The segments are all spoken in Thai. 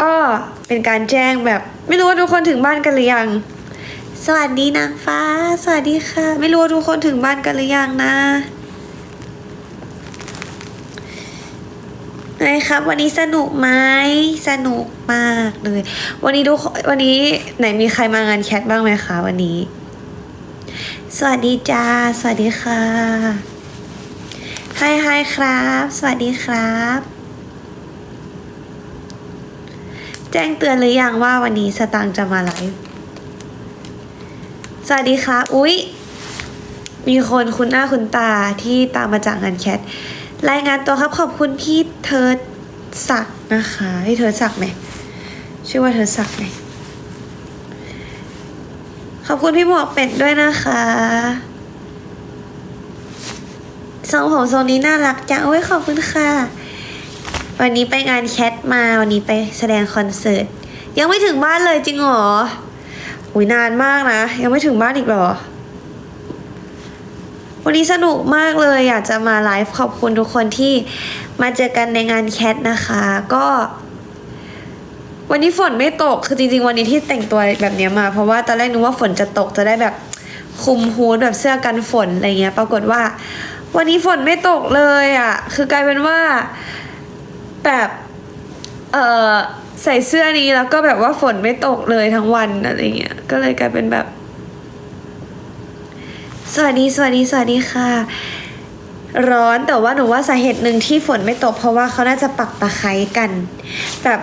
ก็เป็นการแจ้งแบบ ไม่รู้ว่าทุกคนถึงบ้านกันหรือยัง สวัสดีนางฟ้า สวัสดีค่ะ ไม่รู้ว่าทุกคนถึงบ้านกันหรือยังนะไงครับ วันนี้สนุกไหมสนุกมากเลย วันนี้ทุกคนวันนี้ไหนมีใครมางานแคทบ้างไหมคะวันนี้ สวัสดีจ้า สวัสดีค่ะไฮไฮครับ สวัสดีครับ แจ้งเตือนหรือยังว่าวันนี้สตางค์จะมาไลฟ์สวัสดีครับอุ๊ย มีคนคุณหน้าคุณตาที่ตามมาจากงานแคท รายงานตัวครับขอบคุณพี่เทิดศักนะคะพี่เทิดศักไหมชื่อว่าเทิดศักไหมขอบคุณพี่หมวกเป็ดด้วยนะคะทรงผมทรงนี้น่ารักจังโอ้ยขอบคุณค่ะ วันนี้ไปงานแคทมา วันนี้ไปแสดงคอนเสิร์ต ยังไม่ถึงบ้านเลยจริงเหรออุ้ยนานมากนะ ยังไม่ถึงบ้านอีกหรอ วันนี้สนุกมากเลย อยากจะมาไลฟ์ขอบคุณทุกคนที่มาเจอกันในงานแคทนะคะ ก็ วันนี้ฝนไม่ตก คือจริง ๆ วันนี้ที่แต่งตัวแบบนี้มา เพราะว่าตอนแรกนึกว่าฝนจะตกจะได้แบบคลุมฮูดแบบเสื้อกันฝนอะไรเงี้ย ปรากฏว่า วันนี้ฝนไม่ตกเลยอะ่ะ คือกลายเป็นว่า แบบเออใส่เสื้อนี้แล้วก็แบบว่าฝนไม่ตกเลยทั้งวันอะไรเงี้ยก็เลยกลายเป็นแบบ สวัสดี สวัสดี สวัสดีค่ะ ร้อนแต่ว่าหนูว่าสาเหตุหนึ่งที่ฝนไม่ตก เพราะว่าเขาน่าจะปักตะไคร้กันแบบ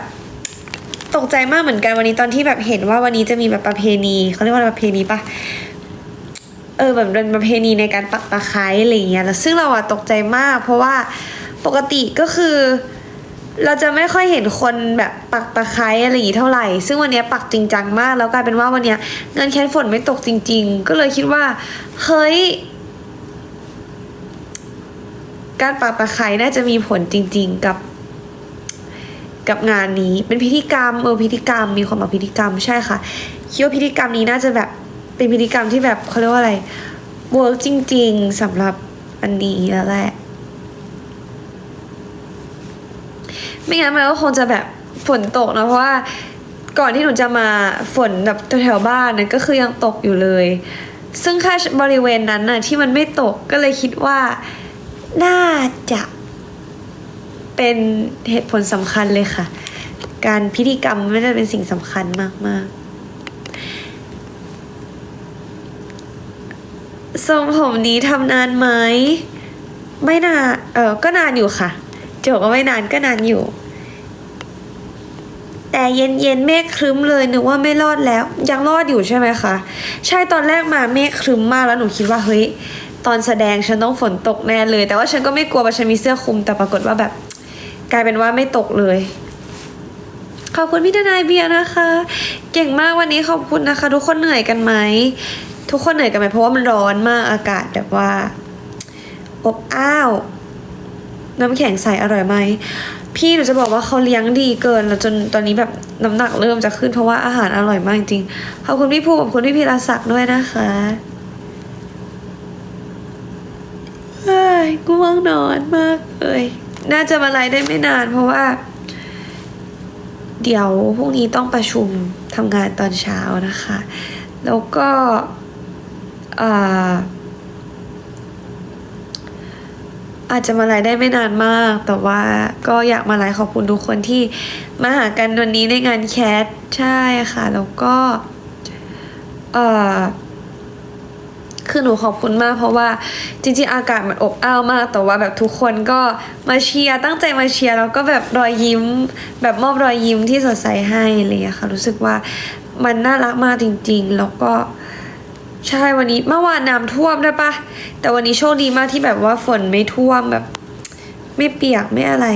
ตกใจมากเหมือนกันวันนี้ตอนที่แบบเห็นว่าวันนี้จะมีแบบประเพณีเขาเรียกว่าประเพณีปะเออแบบเป็นประเพณีในการปักตะไคร้อะไรเงี้ยแล้วซึ่งเราอะตกใจมาก เพราะว่าปกติก็คือ เราจะไม่ค่อยเห็นคนแบบปักตะไคร้อะไรอย่างงี้เท่าไหร่ ซึ่งวันนี้ปักจริงจังมาก แล้วกลายเป็นว่าวันนี้เงินแค่ฝนไม่ตกจริง ๆ ก็เลยคิดว่า เฮ้ย การปักตะไคร้น่าจะมีผลจริง ๆ กับ กับงานนี้ เป็นพิธีกรรมเออพิธีกรรมมีคนบอกพิธีกรรมใช่ค่ะคิดว่าพิธีกรรมนี้น่าจะแบบเป็นพิธีกรรมที่แบบเขาเรียกว่าอะไรเวิร์กจริง ๆสำหรับอันนี้แล้วแหละ ไม่งั้นมันก็คงจะแบบฝนตกนะเพราะว่าก่อนที่หนูจะมาฝนแบบแถวๆบ้านนะก็คือยังตกอยู่เลย ซึ่งแค่บริเวณนั้นน่ะที่มันไม่ตกก็เลยคิดว่า น่าจะเป็นเหตุผลสำคัญเลยค่ะ การพิธีกรรมไม่ได้เป็นสิ่งสำคัญมากๆทรงผมนี้ทำนานไหม ไม่นานเออก็นานอยู่ค่ะ จะบอกว่าไม่นานก็นานอยู่ แต่เย็นเย็นเมฆครึ้มเลยนึกว่าไม่รอดแล้ว ยังรอดอยู่ใช่ไหมคะ ใช่ตอนแรกมาเมฆครึ้มมากแล้วหนูคิดว่าเฮ้ยตอนแสดงฉันต้องฝนตกแน่เลย แต่ว่าฉันก็ไม่กลัวเพราะฉันมีเสื้อคลุมแต่ปรากฏว่าแบบ กลายเป็นว่าไม่ตกเลย ขอบคุณพี่ทนายเบียร์นะคะ เก่งมากวันนี้ขอบคุณนะคะ ทุกคนเหนื่อยกันไหมทุกคนเหนื่อยกันไหมเพราะว่ามันร้อนมากอากาศแบบว่าอบอ้าว น้ำแข็งใสอร่อยไหมพี่หนูจะบอกว่าเขาเลี้ยงดีเกินแล้วจนตอนนี้แบบน้ำหนักเริ่มจะขึ้นเพราะว่าอาหารอร่อยมากจริงขอบคุณพี่ภูขอบคุณพี่พีรศักดิ์ด้วยนะคะเฮ้ยง่วงนอนมากเลยน่าจะมาไลฟ์ได้ไม่นานเพราะว่า เดี๋ยวพรุ่งนี้ต้องประชุมทำงานตอนเช้านะคะ แล้วก็อ่า อาจจะมาไลฟ์ได้ไม่นานมาก แต่ว่าก็อยากมาไลฟ์ขอบคุณทุกคนที่มาหากันวันนี้ในงานแคทใช่ค่ะ แล้วก็เออคือหนูขอบคุณมากเพราะว่าจริงๆอากาศมันอบอ้าวมาก แต่ว่าแบบทุกคนก็มาเชียร์ตั้งใจมาเชียร์แล้วก็แบบรอยยิ้ม แบบมอบรอยยิ้มที่สดใสให้อะไรอย่างเงี้ยค่ะ รู้สึกว่ามันน่ารักมากจริง ๆ แล้วก็ ใช่วันนี้เมื่อวานน้ำท่วมด้ปะแต่วันนี้โชคดีมากที่แบบว่าฝนไม่ท่วมแบบ ไม่เปียกไม่อะไร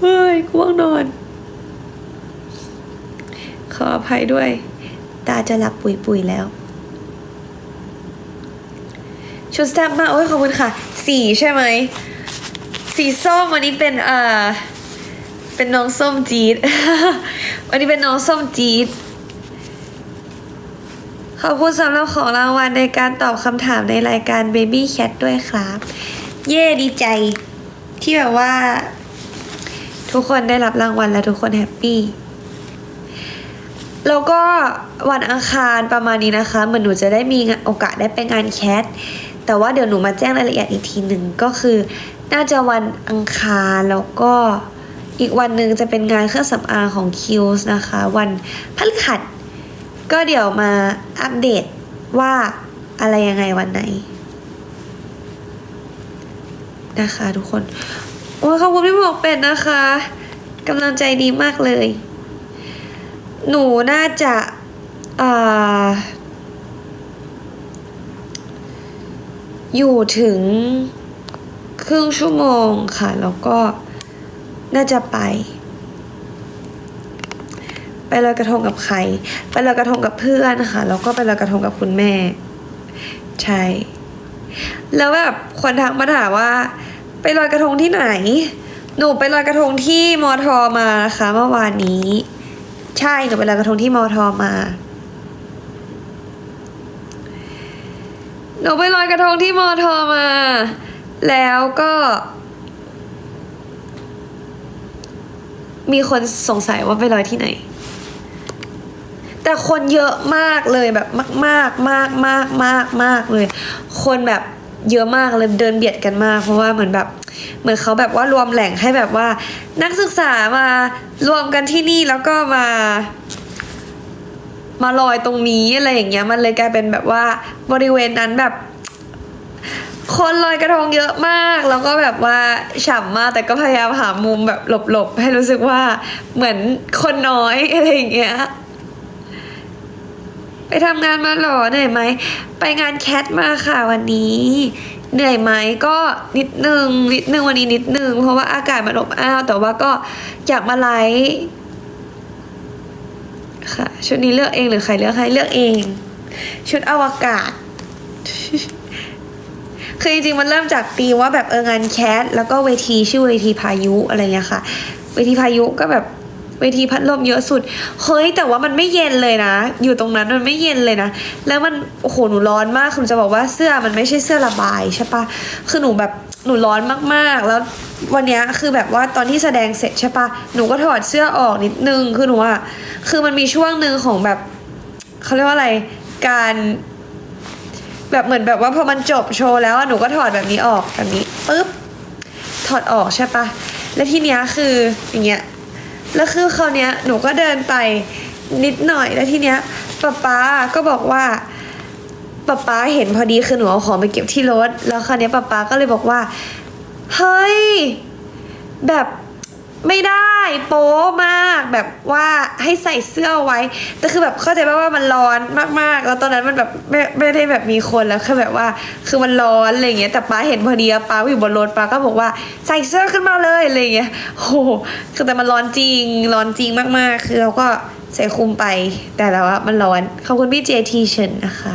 เฮ้ยง่วงนอน ขออภัยด้วย ตาจะหลับปุยปุยแล้ว ชุดแซ่บมากโอ้ยขอบคุณค่ะ สีใช่ไหม สีส้มวันนี้เป็นเอ่อเป็นน้องส้มจี๊ด วันนี้เป็นน้องส้มจี๊ดขอบคุณสำหรับของรางวัลในการตอบคำถามในรายการ Baby Cat ด้วยครับ เย่ดีใจ ที่แบบว่า ทุกคนได้รับรางวัลและทุกคนแฮปปี้แล้วก็วันอังคารประมาณนี้นะคะ เหมือนหนูจะได้มีโอกาสได้ไปงานแคทแต่ว่าเดี๋ยวหนูมาแจ้งรายละเอียดอีกทีหนึ่งก็คือ น่าจะวันอังคารแล้วก็ อีกวันหนึ่งจะเป็นงานเครื่องสำอางของคิวส์นะคะ วันพฤหัสก็เดี๋ยวมาอัปเดตว่าอะไรยังไงวันไหน นะคะทุกคน โอ้ยขอบคุณพี่หมวกเป็ดนะคะกำลังใจดีมากเลย หนูน่าจะอ่าอยู่ถึงครึ่งชั่วโมงค่ะ แล้วก็ น่าจะไป ไปลอยกระทงกับใคร ไปลอยกระทงกับเพื่อนค่ะแล้วก็ไปลอยกระทงกับคุณแม่ ใช่ แล้วแบบคนทักมาถามว่า ไปลอยกระทงที่ไหน หนูไปลอยกระทงที่มอทอมานะคะเมื่อวานนี้ ใช่หนูไปลอยกระทงที่มอทอมาหนูไปลอยกระทงที่มอทอมา แล้วก็ มีคนสงสัยว่าไปลอยที่ไหน แต่คนเยอะมากเลยแบบมาก ๆ มากมากมากมากเลย คนแบบเยอะมากเลยเดินเบียดกันมากเพราะว่าเหมือนแบบ เหมือนเขาแบบว่ารวมแหล่งให้แบบว่า นักศึกษามารวมกันที่นี่แล้วก็มา มาลอยตรงนี้อะไรอย่างเงี้ยมันเลยกลายเป็นแบบว่าบริเวณนั้นแบบ คนลอยกระทงเยอะมาก แล้วก็แบบว่าฉ่ำมากแต่ก็พยายามหามุมแบบหลบๆ ให้รู้สึกว่าเหมือนคนน้อยอะไรอย่างเงี้ยไปทำงานมาหรอเหนื่อยไหมไปงานแคทมาค่ะวันนี้เหนื่อยไหมก็นิดนึงนิดนึงวันนี้นิดนึงเพราะว่าอากาศมันอบอ้าวแต่ว่าก็อยากมาไลฟ์ค่ะชุดนี้เลือกเองหรือใครเลือกให้เลือกเอง ชุดอวกาศ คือจริงๆมันเริ่มจากตีว่าแบบเอองานแคสแล้วก็เวทีชื่อเวทีพายุอะไรเงี้ยค่ะ เวทีพายุก็แบบเวทีพัดลมเยอะสุด เฮ้ย แต่ว่ามันไม่เย็นเลยนะ อยู่ตรงนั้นมันไม่เย็นเลยนะ แล้วมัน โอ้โห หนูร้อนมาก คุณจะบอกว่าเสื้อมันไม่ใช่เสื้อระบายใช่ปะ คือหนูแบบ หนูร้อนมากๆ แล้ววันเนี้ยคือแบบว่าตอนที่แสดงเสร็จใช่ปะ หนูก็ถอดเสื้อออกนิดนึง คือหนูอะคือมันมีช่วงหนึ่งของแบบ เขาเรียกว่าอะไร การ แบบเหมือนแบบว่าพอมันจบโชว์แล้วอะหนูก็ถอดแบบนี้ออกแบบนี้ปุ๊บถอดออกใช่ปะแล้วทีเนี้ยคืออย่างเงี้ยแล้วคือคราวเนี้ยหนูก็เดินไปนิดหน่อยแล้วทีเนี้ยป๊าป๊าก็บอกว่าป๊าป๊าเห็นพอดีคือหนูเอาของไปเก็บที่รถ แล้วคราวเนี้ยป๊าป๊าก็เลยบอกว่า เฮ้ย แบบ ไม่ได้โป๊มากแบบว่าให้ใส่เสื้อไว้ แต่คือแบบเข้าใจป่ะว่ามันร้อนมากๆ แล้วตอนนั้นมันแบบไม่ไม่ได้แบบมีคนแล้วคือแบบว่าคือมันร้อนอะไรเงี้ยแต่ป้าเห็นพอดีป้าอยู่บนรถป้าก็บอกว่าใส่เสื้อขึ้นมาเลยอะไรเงี้ยโหคือแต่มันร้อนจริงร้อนจริงมากๆ คือเราก็ใส่คลุมไปแต่แล้วว่ามันร้อนขอบคุณพี่เจทีเชนนะคะ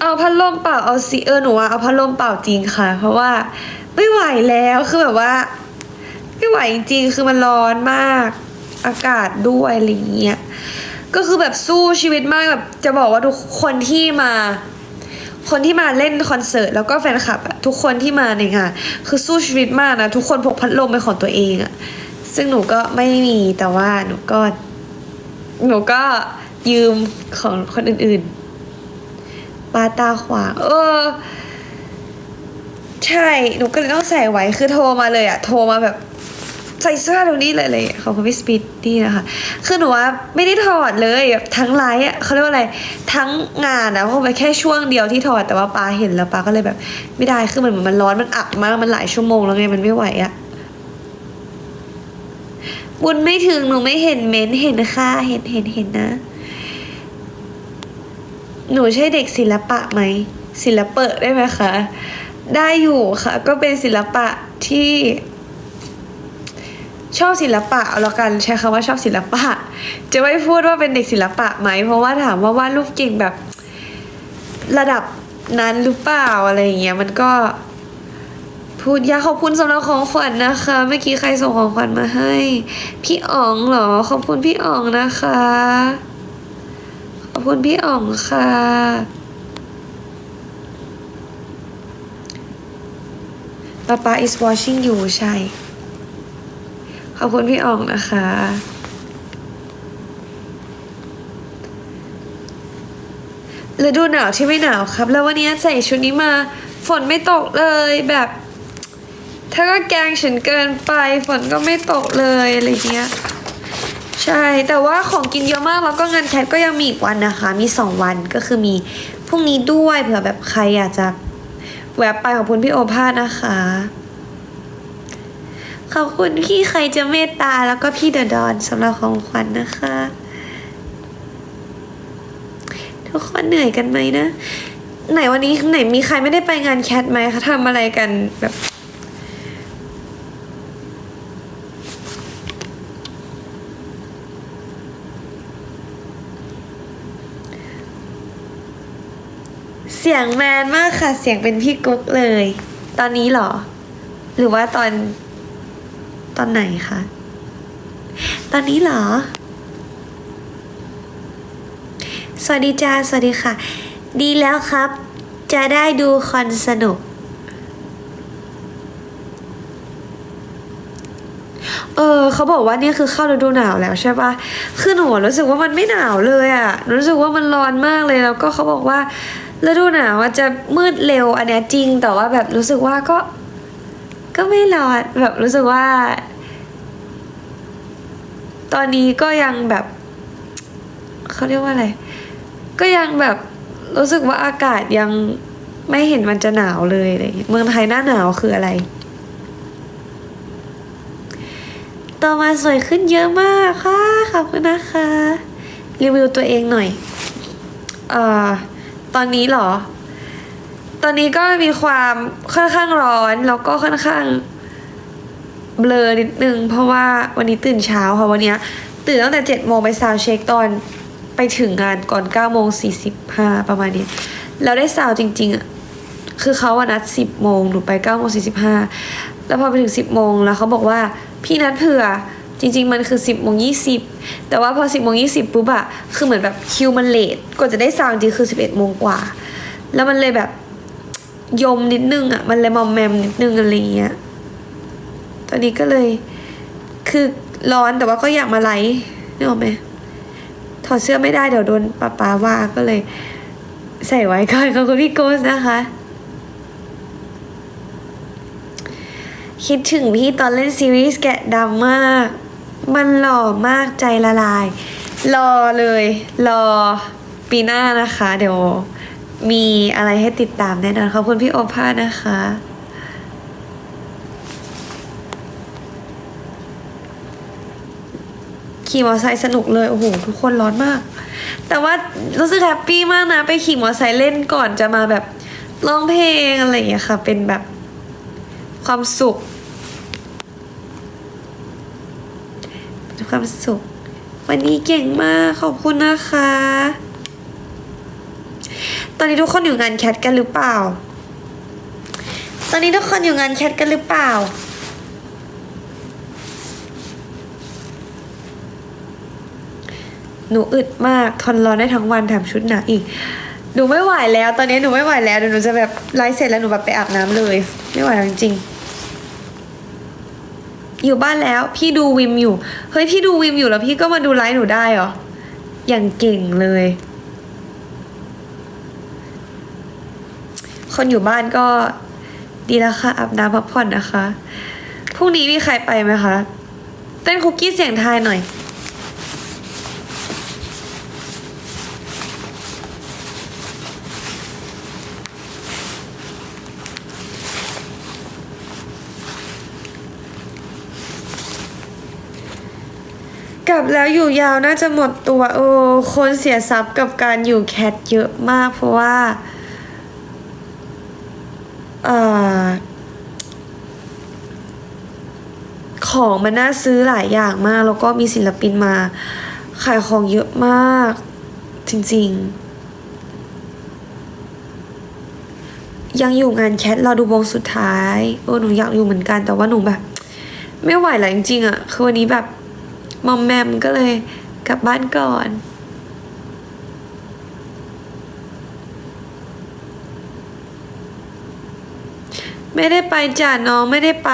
เอาพัดลมเป่าเอาสิเออหนูว่าเอาพัดลมเป่าจริงค่ะ เพราะว่า ไม่ไหวแล้วคือแบบว่า ไม่ไหวจริงๆคือมันร้อนมาก อากาศด้วยอะไรอย่างเงี้ยก็คือแบบสู้ชีวิตมากแบบจะบอกว่าทุกคนที่มา คนที่มาเล่นคอนเสิร์ตแล้วก็แฟนคลับทุกคนที่มาในงานคือสู้ชีวิตมากนะ ทุกคนพกพัดลมเป็นของตัวเองอะซึ่งหนูก็ไม่มีแต่ว่าหนูก็ หนูก็ยืมของคนอื่นๆปาตาขวางเออ ใช่ หนูก็เลยต้องใส่ไว้ คือโทรมาเลยอะโทรมาแบบใส่เสื้อเดี๋ยวนี้เลยเลยขอบคุณพี่สปีดดี้นะคะ คือหนูว่าไม่ได้ถอดเลยแบบทั้งไลฟ์อะเขาเรียกว่าอะไร ทั้งงานนะเพราะมันแค่ช่วงเดียวที่ถอดแต่ว่าปาเห็นแล้วปาก็เลยแบบ ไม่ได้ คือมันเหมือนมันร้อนมันอับมาก มันหลายชั่วโมงแล้วไงมันไม่ไหวอะบุญไม่ถึงหนูไม่เห็นเม้นเห็นค่ะเห็นเห็นเห็นนะ หนูใช่เด็กศิลปะไหมศิลปะได้ไหมคะ ได้อยู่ค่ะ ก็เป็นศิลปะที่ชอบศิลปะเอาละกันใช้คำว่าชอบศิลปะ จะไม่พูดว่าเป็นเด็กศิลปะไหม เพราะว่าถามว่าวาดรูปเก่งแบบระดับนั้นหรือเปล่าอะไรอย่างเงี้ยมันก็พูดยากขอบคุณสำหรับของขวัญนะคะ เมื่อกี้ใครส่งของขวัญมาให้ พี่อ๋องเหรอ ขอบคุณพี่อ๋องนะคะ ขอบคุณพี่อ๋องค่ะ ป๊าป๊า is watching you ใช่ ขอบคุณพี่อ่องนะคะ ฤดูหนาวที่ไม่หนาวครับ แล้ววันนี้ใส่ชุดนี้มา ฝนไม่ตกเลยแบบถ้าก็แกงฉันเกินไป ฝนก็ไม่ตกเลยอะไรเงี้ย ใช่ แต่ว่าของกินเยอะมาก แล้วก็งานแคทก็ยังมีอีกวันนะคะ มีสองวันก็คือมีพรุ่งนี้ด้วยเผื่อแบบใครอยากจะ แวบไปขอบคุณพี่โอภาสนะคะ ขอบคุณพี่ใครจะเมตตาแล้วก็พี่เดอดอนสำหรับของขวัญนะคะ ทุกคนเหนื่อยกันไหมนะ ไหนวันนี้ไหนมีใครไม่ได้ไปงานแคทไหมคะทำอะไรกันแบบ สียงแมนมากค่ะ เสียงเป็นพี่กุ๊กเลย ตอนนี้เหรอ หรือว่าตอน ตอนไหนคะ ตอนนี้เหรอ สวัสดีจ้า สวัสดีค่ะ ดีแล้วครับ จะได้ดูคอนสนุก เออเขาบอกว่านี่คือเข้าฤดูหนาวแล้วใช่ปะคือหนูรู้สึกว่ามันไม่หนาวเลยอะ่ะ รู้สึกว่ามันร้อนมากเลยแล้วก็เขาบอกว่า ฤดูหนาวอะจะมืดเร็วอันเนี้ยจริง แต่ว่าแบบรู้สึกว่าก็ ก็ไม่ร้อนแบบรู้สึกว่า ตอนนี้ก็ยังแบบเขาเรียกว่าอะไร ก็ยังแบบรู้สึกว่าอากาศยังไม่เห็นมันจะหนาวเลยอะไรเงี้ยเมืองไทยหน้าหนาวคืออะไรต่อมาสวยขึ้นเยอะมากค่ะขอบคุณนะคะ รีวิวตัวเองหน่อย เอ่อ ตอนนี้เหรอ ตอนนี้ก็มีความค่อนข้างร้อนแล้วก็ค่อนข้างเบลอนิดนึง เพราะว่าวันนี้ตื่นเช้าค่ะวันนี้ตื่นตั้งแต่เจ็ดโมงไปซาวเช็คตอนไปถึงงานก่อนเก้าโมงสี่สิบห้าประมาณนี้ แล้วได้ซาวจริง ๆอะคือเขาอะนัดสิบโมงหนูไปเก้าโมงสี่สิบห้าแล้วพอไปถึงสิบโมงแล้วเขาบอกว่าพี่นัดเผื่อ จริง ๆ มันคือสิบโมงยี่สิบแต่ว่าพอสิบโมงยี่สิบปุ๊บอะคือเหมือนแบบคิวมันเลทกว่าจะได้ซาวด์จริงคือสิบเอ็ดโมงกว่า แล้วมันเลยแบบยมนิดนึงอะมันเลยมอมแมมนิดนึงอะไรเงี้ยตอนนี้ก็เลยคือร้อนแต่ว่าก็อยากมาไลฟ์นึกออกไหมถอดเสื้อไม่ได้เดี๋ยวโดนป้าป้าว่าก็เลย ใส่ไว้ก่อนขอบคุณพี่โกสนะคะ คิดถึงพี่ตอนเล่นซีรีส์แกะดำมาก มันหล่อมากใจละลาย รอเลย รอปีหน้านะคะ เดี๋ยวมีอะไรให้ติดตามแน่นอน ขอบคุณพี่โอภาสนะคะ ขี่มอเตอร์ไซค์สนุกเลย โอ้โห ทุกคนร้อนมาก แต่ว่ารู้สึกแฮปปี้มากนะ ไปขี่มอเตอร์ไซค์เล่นก่อนจะมาแบบร้องเพลงอะไรอย่างเงี้ยค่ะ เป็นแบบความสุข เป็นความสุข วันนี้เก่งมากขอบคุณนะคะ ตอนนี้ทุกคนอยู่งานแคทกันหรือเปล่า ตอนนี้ทุกคนอยู่งานแคทกันหรือเปล่าหนูอึดมากทนร้อนได้ทั้งวันแถมชุดหนักอีก หนูไม่ไหวแล้ว ตอนนี้หนูไม่ไหวแล้วเดี๋ยวหนูจะแบบไลฟ์เสร็จแล้วหนูแบบไปอาบน้ำเลย ไม่ไหวแล้วจริงๆ อยู่บ้านแล้ว พี่ดูวิมอยู่ เฮ้ยพี่ดูวิมอยู่แล้วพี่ก็มาดูไลฟ์หนูได้เหรอ อย่างเก่งเลย คนอยู่บ้านก็ดีแล้วค่ะอาบน้ำพักผ่อนนะคะ พรุ่งนี้มีใครไปไหมคะ เต้นคุกกี้เสียงไทายหน่อย กลับแล้วอยู่ยาวน่าจะหมดตัวโอ้คนเสียทรัพย์กับการอยู่แคทเยอะมากเพราะว่าเออของมันน่าซื้อหลายอย่างมาก แล้วก็มีศิลปินมา ขายของเยอะมาก จริงๆ ยังอยู่งานแคทเราดูวงสุดท้ายเออหนูอยากอยู่เหมือนกันแต่ว่าหนูแบบ ไม่ไหวแล้วจริงๆอะ่ะคือวันนี้แบบ มอมแมมก็เลยกลับบ้านก่อนไม่ได้ไปจ้ะน้องไม่ได้ไป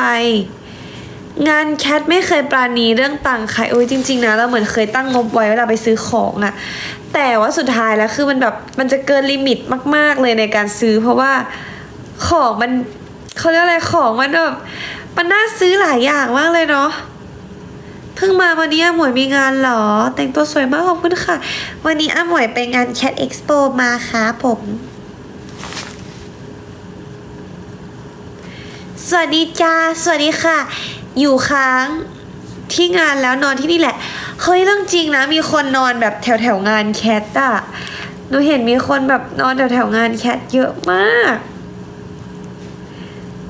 งานแคทไม่เคยปราณีเรื่องตังค์ใครโอ้ยจริง ๆ นะเราเหมือนเคยตั้งงบไว้เวลาไปซื้อของอะแต่ว่าสุดท้ายแล้วคือมันแบบมันจะเกินลิมิตมาก ๆ เลยในการซื้อ เพราะว่าของมันเขาเรียกอะไรของมันแบบมันน่าซื้อหลายอย่างมากเลยเนาะ เพิ่งมาวันนี้อาหมวยมีงานเหรอ แต่งตัวสวยมากขอบคุณค่ะ วันนี้อาหมวยไปงาน Cat Expo มาค่ะผม สวัสดีจ้า สวัสดีค่ะ อยู่ค้างที่งานแล้วนอนที่นี่แหละ เฮ้ยเรื่องจริงนะ มีคนนอนแบบแถวแถวงานแคทอะหนูเห็นมีคนแบบนอนแถวแถวงานแคทเยอะมาก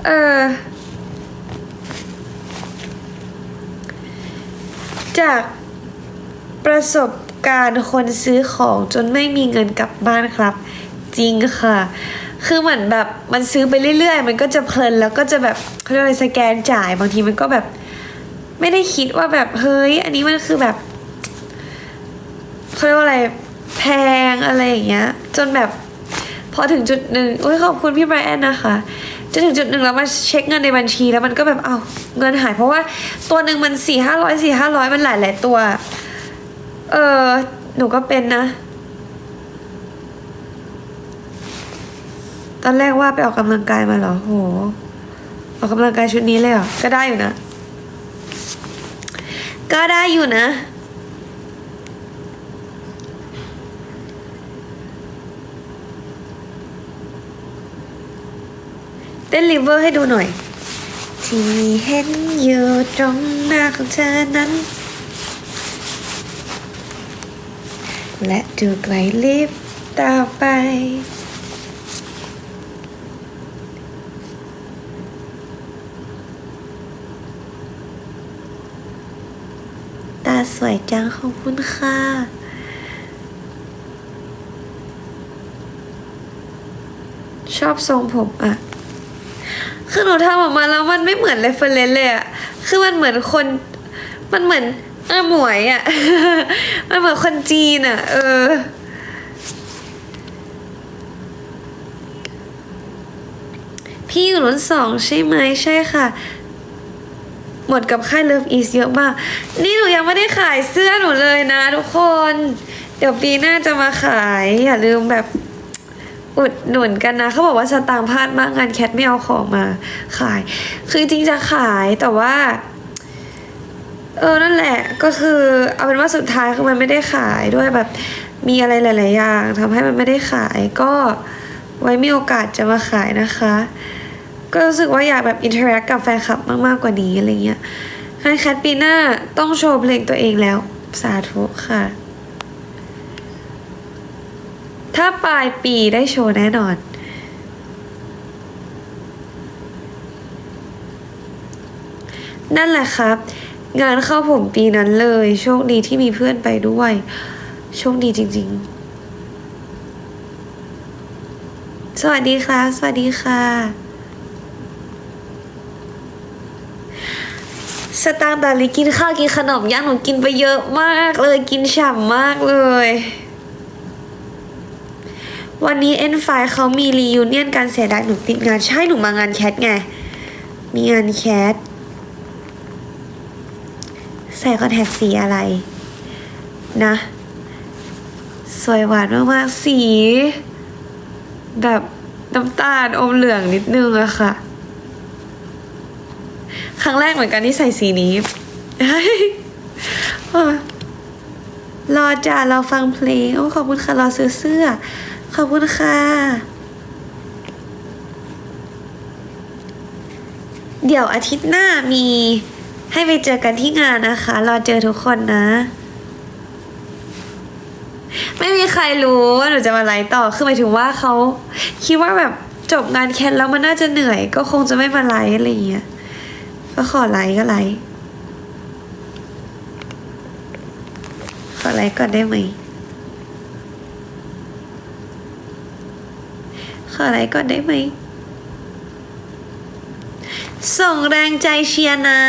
เออ จากประสบการณ์คนซื้อของจนไม่มีเงินกลับบ้านครับ จริงค่ะ คือเหมือนแบบมันซื้อไปเรื่อยๆ มันก็จะเพลินแล้วก็จะแบบเขาเรียกอะไรสแกนจ่ายบางทีมันก็แบบ ไม่ได้คิดว่าแบบเฮ้ย อันนี้มันคือแบบเขาเรียกว่าอะไรแพงอะไรอย่างเงี้ย จนแบบพอถึงจุดหนึ่งอุ้ยขอบคุณพี่ไบรอันนะคะ จนถึงจุดหนึ่งแล้วมาเช็คเงินในบัญชีแล้วมันก็แบบเอา้าเงินหายเพราะว่าตัวหนึ่งมันสี่ห้าร้อยสี่ห้าร้อยมันหลายหลายตัว เออหนูก็เป็นนะ ตอนแรกว่าไปออกกำลังกายมาเหรอโหออกกำลังกายชุดนี้เลยเหรอ ก็ได้อยู่นะ ก็ได้อยู่นะ ต้นลิเวอร์ให้ดูหน่อย ที่เห็นอยู่ตรงหน้าของเธอนั้น และดูไกลลิฟต์ต่อไปตาสวยจังขอบคุณค่ะชอบทรงผมอะ คือหนูทำออกมาแล้วมันไม่เหมือนเรฟเฟรนเลยอะคือมันเหมือนคน มันเหมือนอาหมวยอะมันเหมือนคนจีนอะเออพี่อยู่รุ่นสองใช่ไหมใช่ค่ะ หมดกับค่าย Love Is เยอะมาก นี่หนูยังไม่ได้ขายเสื้อหนูเลยนะทุกคน เดี๋ยวปีหน้าจะมาขาย อย่าลืมแบบ อุดหนุนกันนะเขาบอกว่าสตางค์พลาดมากงานแคทไม่เอาของมาขาย คือจริงจะขายแต่ว่า เออนั่นแหละก็คือเอาเป็นว่าสุดท้ายคือมันไม่ได้ขายด้วยแบบมีอะไรหลาย ๆ อย่างทำให้มันไม่ได้ขายก็ไว้มีโอกาสจะมาขายนะคะ ก็รู้สึกว่าอยากแบบอินเทอร์แอคกับแฟนคลับมาก ๆ กว่านี้อะไรเงี้ยงานแคทปีหน้าต้องโชว์เพลงตัวเองแล้วสาธุค่ะ ถ้าปลายปีได้โชว์แน่นอน นั่นแหละครับ งานเข้าผมปีนั้นเลย โชคดีที่มีเพื่อนไปด้วย โชคดีจริง ๆ สวัสดีครับ สวัสดีค่ะ สตางค์ตาลิกินข้าวกินขนมย่างหนูกินไปเยอะมากเลย กินฉ่ำมากเลย วันนี้เอ็นไฟเขามีรียูเนียนการเสียดายหนูติดงานใช่หนูมางานแคทไง มีงานแคทใส่คอนแทคสีอะไร นะ สวยหวานมากๆ สี แบบน้ำตาลอมเหลืองนิดนึงอะค่ะ ครั้งแรกเหมือนกันที่ใส่สีนี้รอจ้ารอฟังเพลง โอ้ขอบคุณค่ะ รอซื้อเสื้อ ขอบคุณค่ะ เดี๋ยวอาทิตย์หน้ามีให้ไปเจอกันที่งานนะคะ รอเจอทุกคนนะ ไม่มีใครรู้ว่าหนูจะมาไลฟ์ต่อ คือหมายถึงว่าเขาคิดว่าแบบจบงานแคทแล้วมันน่าจะเหนื่อย ก็คงจะไม่มาไลฟ์อะไรอย่างเงี้ย ก็ขอไลค์ก็ไลค์ขอไลค์ก่อนได้ไหม ขอไลค์ก่อนได้ไหม ส่งแรงใจเชียร์นะ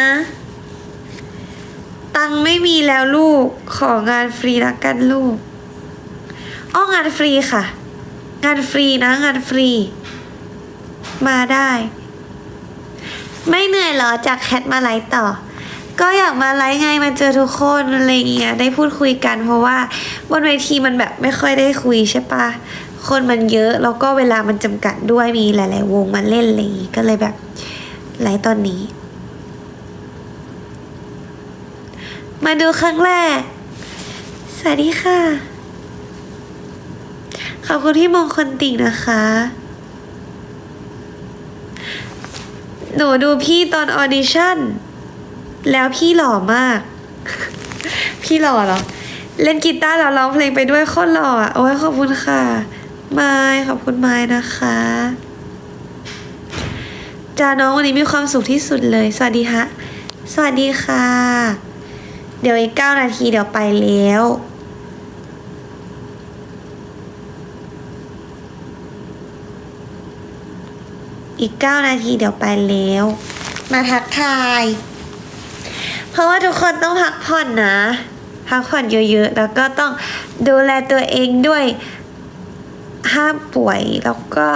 ตังไม่มีแล้วลูก ของานฟรีละกันลูก อ้องานฟรีค่ะ งานฟรีนะงานฟรี มาได้ ไม่เหนื่อยเหรอจากแคทมาไลฟ์ต่อก็อยากมาไลฟ์ไงมาเจอทุกคนอะไรเงี้ยได้พูดคุยกันเพราะว่าบนเวทีมันแบบไม่ค่อยได้คุยใช่ปะ คนมันเยอะแล้วก็เวลามันจำกัดด้วยมีหลาย ๆ วงมาเล่นอะไรอย่างงี้ก็เลยแบบไลฟ์ตอนนี้ มาดูครั้งแรก สวัสดีค่ะ ขอบคุณที่มองคนติ่งนะคะ หนูดูพี่ตอนออดิชั่น แล้วพี่หล่อมาก พี่หล่อเหรอเล่นกีตาร์แล้วร้องเพลงไปด้วยโคตรหล่ออะ โอ้ยขอบคุณค่ะ ไม้ขอบคุณไม้นะคะจ้าน้องวันนี้มีความสุขที่สุดเลย สวัสดีฮะ สวัสดีค่ะ เดี๋ยวอีกเก้านาทีเดี๋ยวไปแล้วอีกเก้านาทีเดี๋ยวไปแล้ว มาทักทาย เพราะว่าทุกคนต้องพักผ่อนนะ พักผ่อนเยอะๆ แล้วก็ต้องดูแลตัวเองด้วย ห้ามป่วยแล้วก็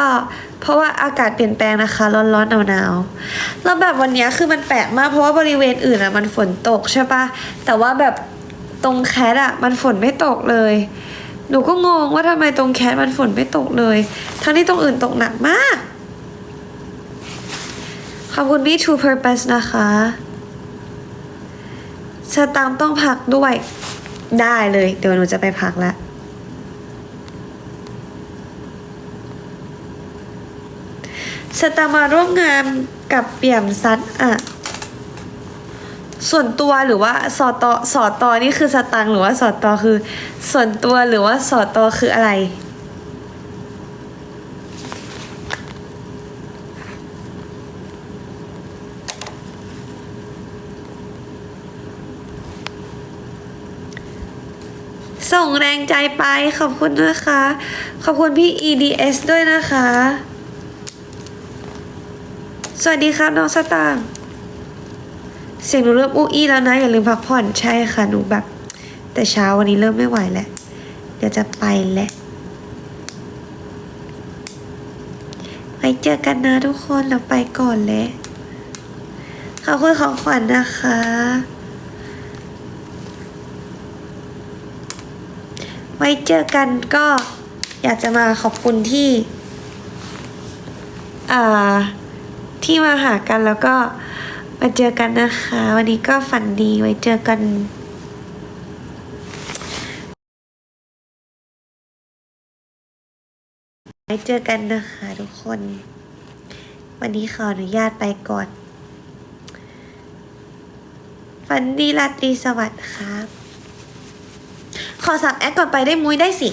เพราะว่าอากาศเปลี่ยนแปลงนะคะ ร้อนๆหนาวๆแล้วแบบวันนี้คือมันแปลกมากเพราะว่าบริเวณอื่นอะมันฝนตกใช่ปะแต่ว่าแบบตรงแคทอะมันฝนไม่ตกเลย หนูก็งงว่าทำไมตรงแคทมันฝนไม่ตกเลย ทั้งที่ตรงอื่นตกหนักมาก ขอบคุณพี่ True Purpose นะคะสตางต้องพักด้วยได้เลย เดี๋ยวหนูจะไปพักแล้ว สตามาร่วมงานกับเปี่ยมซัดอะส่วนตัวหรือว่าสอตอสอตอนี่คือสตางหรือว่าสอตอคือ ส่วนตัวหรือว่าสอตอคืออะไร ส่งแรงใจไปขอบคุณนะคะ ขอบคุณพี่ EDS ด้วยนะคะ สวัสดีครับน้องสตางค์เสียงหนูเริ่มอู้อี้แล้วนะอย่าลืมพักผ่อนใช่ค่ะหนูแบบ แต่เช้าวันนี้เริ่มไม่ไหวแล้วเดี๋ยวจะไปแล้วไว้เจอกันนะทุกคนเราไปก่อนแล้วขอบคุณของขวัญนะคะ ไว้เจอกันก็อยากจะมาขอบคุณที่ อ่า ที่มาหากันแล้วก็มาเจอกันนะคะ วันนี้ก็ฝันดีไว้เจอกันไว้เจอกันนะคะทุกคน วันนี้ขออนุญาตไปก่อน ฝันดีราตรีสวัสดิ์ครับ ขอสับแอคก่อนไปได้มุ้ยได้สิ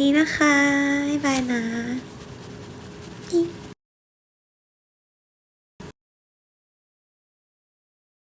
ดีนะคะ บ๊ายบายนะ